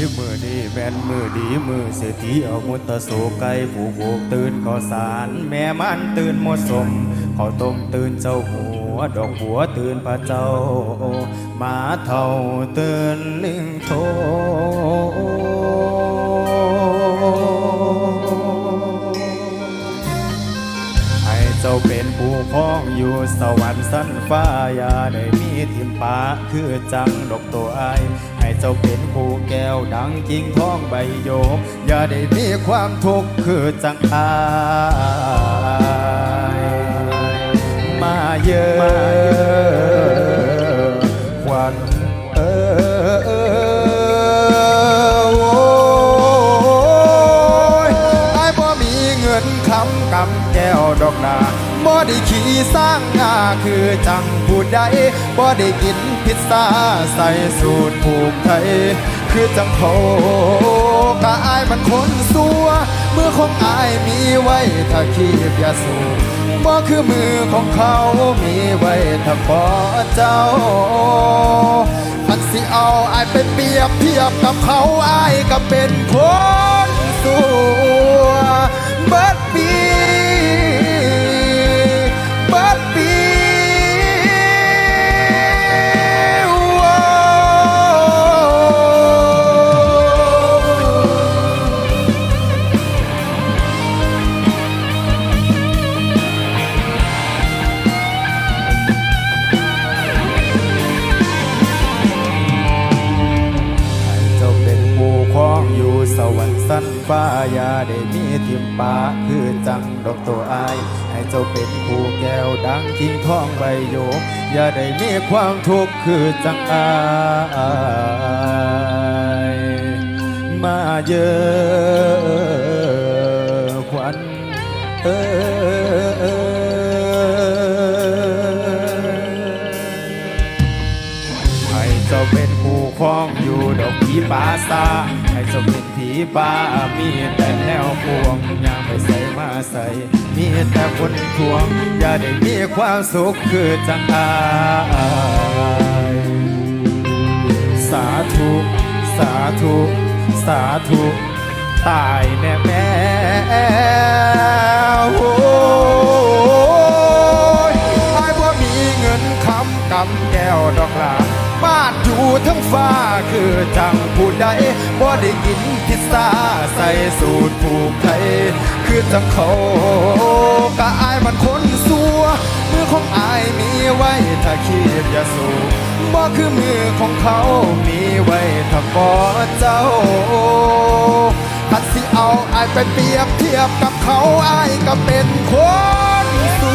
นี้แม่นมือดีมือเศรษฐีเอามุตตะโสไก่ผูกโบกตื่นข้าวสาร แม่มันตื่นหมดสมข้าวต้มตื่นเจ้าหัวดอกบัวตื่นพระเจ้าหมาเท่าตื่นลิงโทให้เจ้าเป็นผู้ครองอยู่สวรรค์ สั้นฟ้าอย่าได้มีทิมปาคือจังดอกตัวอายให้เจ้าเป็นผู้แก้วดังกิ่งทองใบโยกอย่าได้มีความทุกข์คือจังอายมาเยอะควัน คำกำแก้วดอกนาบ่ได้ขี่สร้างงาคือจังผู้ใดบ่ได้กินพิซซ่าใส่สูตรผูกไทย คือจังเขากะอายมันคนสัวมือของอายมีไว้ถ้าขีบยาสูบบ่คือมือของเขามีไว้ถ้าขอเจ้าพันสิเอาอายไปเปรียบเทียบกับเขาอายก็เป็นคนสัว เบิ ฟ้าอย่าได้มีทิมปาคือจังดอกตัวอาย ให้เจ้าเป็นผู้แก้วดังทิ้งท้องใบโยกอย่าได้มีความทุกข์คือจังอายมาเยอะควันเออ คองอยู่ดอกผีป่าซาให้เจ้าเป็นผีป่ามีแต่แนวพวงอย่าไปใส่มาใส่ มีแต่คนทวง อย่าได้มีความสุขคือจังอายสาธุ สาธุ สาธุ ตายแน่แม่ ฟ้าคือจังผู้ใดบ่ได้กินพิซซ่าใส่สูตรผูกไทยคือจังเขากะอายมันคนสัวมือของอายมีไว้ถ้าขีบยาสูบบ่คือมือของเขามีไว้ถ้าบ่เจ้าถ้าสิเอาอายไปเปรียบเทียบกับเขาอายก็เป็นคนสั